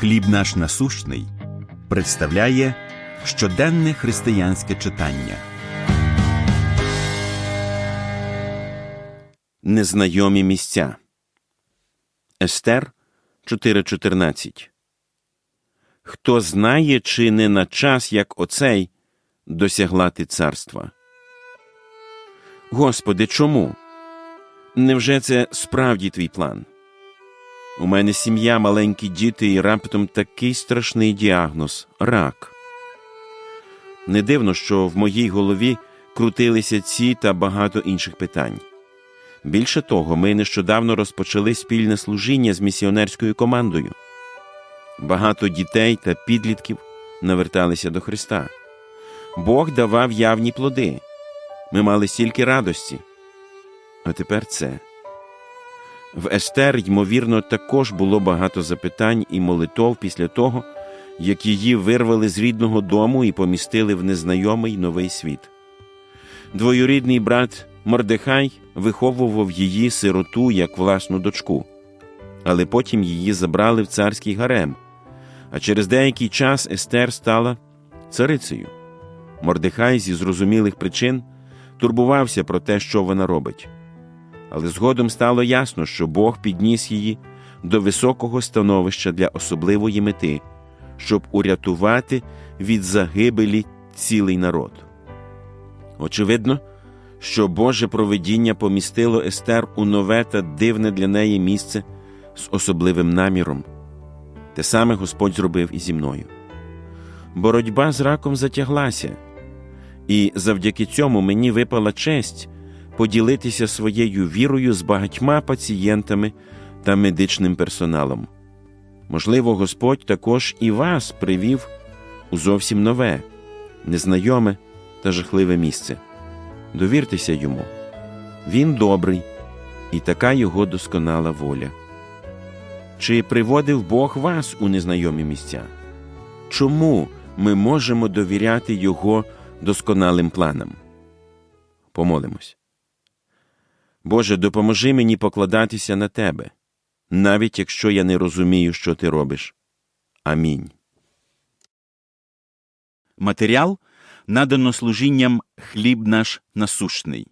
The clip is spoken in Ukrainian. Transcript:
Хліб наш насущний представляє щоденне християнське читання. Незнайомі місця. Естер 4.14 Хто знає, чи не на час, як оцей, досягла ти царства? Господи, чому? Невже це справді твій план? У мене сім'я, маленькі діти і раптом такий страшний діагноз рак. Не дивно, що в моїй голові крутилися ці та багато інших питань. Більше того, ми нещодавно розпочали спільне служіння з місіонерською командою. Багато дітей та підлітків наверталися до Христа. Бог давав явні плоди. Ми мали стільки радості. А тепер це. В Естер, ймовірно, також було багато запитань і молитов після того, як її вирвали з рідного дому і помістили в незнайомий новий світ. Двоюрідний брат Мордехай виховував її сироту як власну дочку, але потім її забрали в царський гарем, а через деякий час Естер стала царицею. Мордехай зі зрозумілих причин турбувався про те, що вона робить. Але згодом стало ясно, що Бог підніс її до високого становища для особливої мети, щоб урятувати від загибелі цілий народ. Очевидно, що Боже провидіння помістило Естер у нове та дивне для неї місце з особливим наміром. Те саме Господь зробив і зі мною. Боротьба з раком затяглася, і завдяки цьому мені випала честь поділитися своєю вірою з багатьма пацієнтами та медичним персоналом. Можливо, Господь також і вас привів у зовсім нове, незнайоме та жахливе місце. Довіртеся йому. Він добрий, і така його досконала воля. Чи приводив Бог вас у незнайомі місця? Чому ми можемо довіряти Його досконалим планам? Помолимось. Боже, допоможи мені покладатися на Тебе, навіть якщо я не розумію, що ти робиш. Амінь. Матеріал надано служінням Хліб наш насущний.